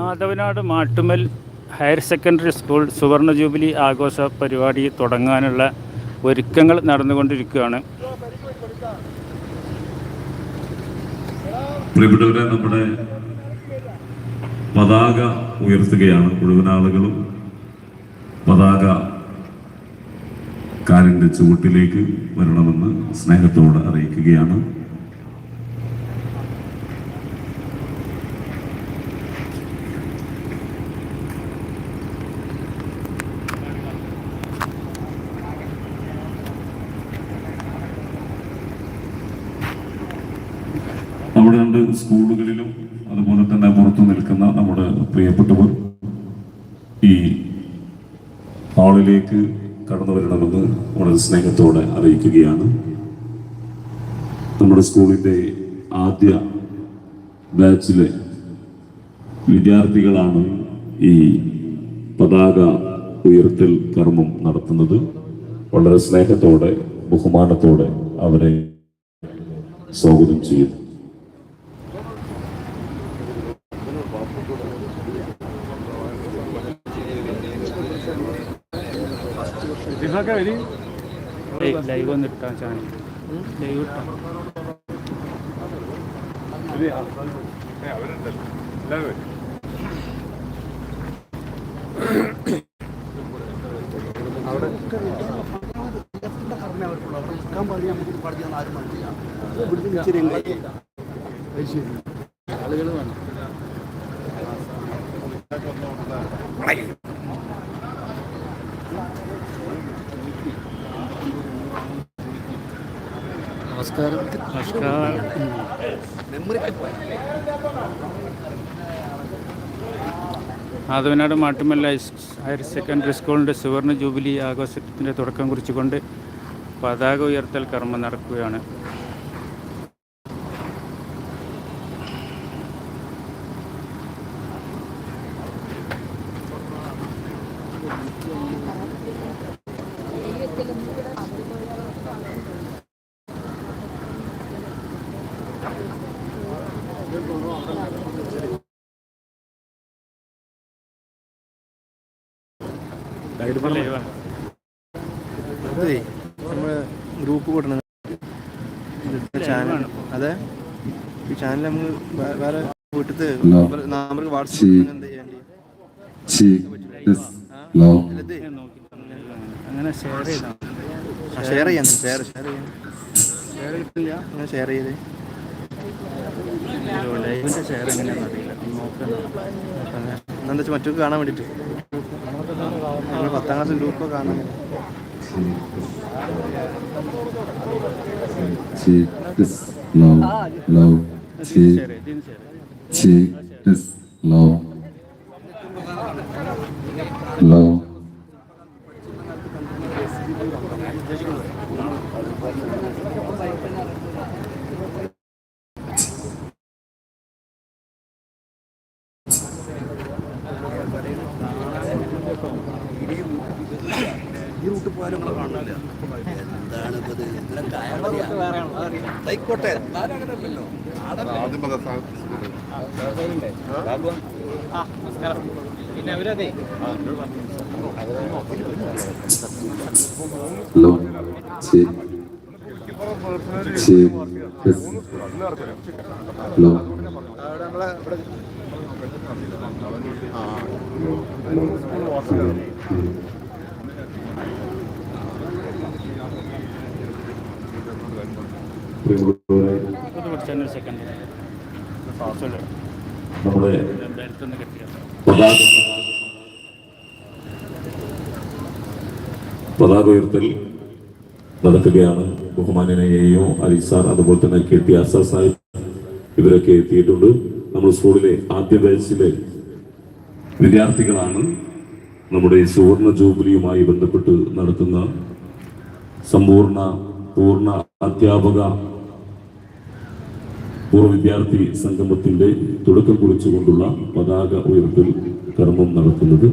Athavanad Mattummal higher secondary school സുവർണ jubilee ആഘോഷ പരിപാടി തുടങ്ങാനുള്ള ഒരുക്കങ്ങൾ നടന്നുകൊണ്ടിരിക്കുകയാണ്. പ്രിയപ്പെട്ടവരെ നമ്മുടെ പതാക ഉയർത്തുകയാണ് മുഴുവൻ ആളുകളും. പതാക കാലിന്റെ ചുവട്ടിലേക്ക് വരണമെന്ന് സ്നേഹത്തോട് അറിയിക്കുകയാണ്. നമ്മുടെ രണ്ട് സ്കൂളുകളിലും അതുപോലെ തന്നെ പുറത്തു നിൽക്കുന്ന നമ്മുടെ പ്രിയപ്പെട്ടവർ ഈ ഹാളിലേക്ക് കടന്നു വരണമെന്ന് വളരെ സ്നേഹത്തോടെ അറിയിക്കുകയാണ്. നമ്മുടെ സ്കൂളിന്റെ ആദ്യ ബാച്ചിലെ വിദ്യാർത്ഥികളാണ് ഈ പതാക ഉയർത്തൽ കർമ്മം നടത്തുന്നത്. വളരെ സ്നേഹത്തോടെ ബഹുമാനത്തോടെ അവരെ സ്വാഗതം ചെയ്യുന്നു. ലൈവ് ഒന്ന് ഇട്ടാ ചാനൽ ലൈവ് ഇട്ടാ നമസ്കാരം. നമസ്കാരം. ആദവനാട് മാട്ടുമല്ല ഹയർ സെക്കൻഡറി സ്കൂളിന്റെ സുവർണ ജൂബിലി ആഘോഷത്തിന്റെ തുടക്കം കുറിച്ചുകൊണ്ട് പതാക ഉയർത്തൽ കർമ്മം നടക്കുകയാണ്. അതെ നമ്മളെ ഗ്രൂപ്പ് കൂട്ടണം ചാനൽ അതെ. ഈ ചാനൽ നമ്മൾ വേറെ വീട്ടിലത്തെ നമ്പർക്ക് വാട്സപ്പ് എന്താ ചെയ്യേണ്ടി? അങ്ങനെ ഷെയർ ചെയ്താൽ ഷെയർ ചെയ്യാൻ ഷെയർ ഷെയർ ചെയ്യാൻ ഷെയർ കിട്ടില്ല അങ്ങനെ ഷെയർ ചെയ്തേ. ലൈവിന്റെ ഷെയർ എങ്ങനെയാണെന്ന് അറിയില്ല. നോക്കണം എന്താ വെച്ചാൽ മറ്റൊക്കെ കാണാൻ വേണ്ടിയിട്ട് നമ്മൾ പത്താം ക്ലാസ് ഗ്രൂപ്പ് കാണാൻ വേണ്ടി. Cheek is low, low, cheek, share ഇതിന് share cheek is low, low. Low, cheek, cheek is പതാക ഉയർത്തൽ നടക്കുകയാണ് ബഹുമാനനെയോ അലിസാർ അതുപോലെ തന്നെ കെ ടി ആസാർ സാഹിബ് ഇവരൊക്കെ എത്തിയിട്ടുണ്ട്. നമ്മൾ സ്കൂളിലെ ആദ്യ ബാച്ചിലെ വിദ്യാർത്ഥികളാണ് നമ്മുടെ സുവർണ ജൂബിലിയുമായി ബന്ധപ്പെട്ട് നടത്തുന്ന സമ്പൂർണ പൂർണ അധ്യാപക പൂർവ വിദ്യാർത്ഥി സംഗമത്തിന്റെ തുടക്കം കുറിച്ചുകൊണ്ടുള്ള പതാക ഉയർത്തൽ കർമ്മം നടത്തുന്നത്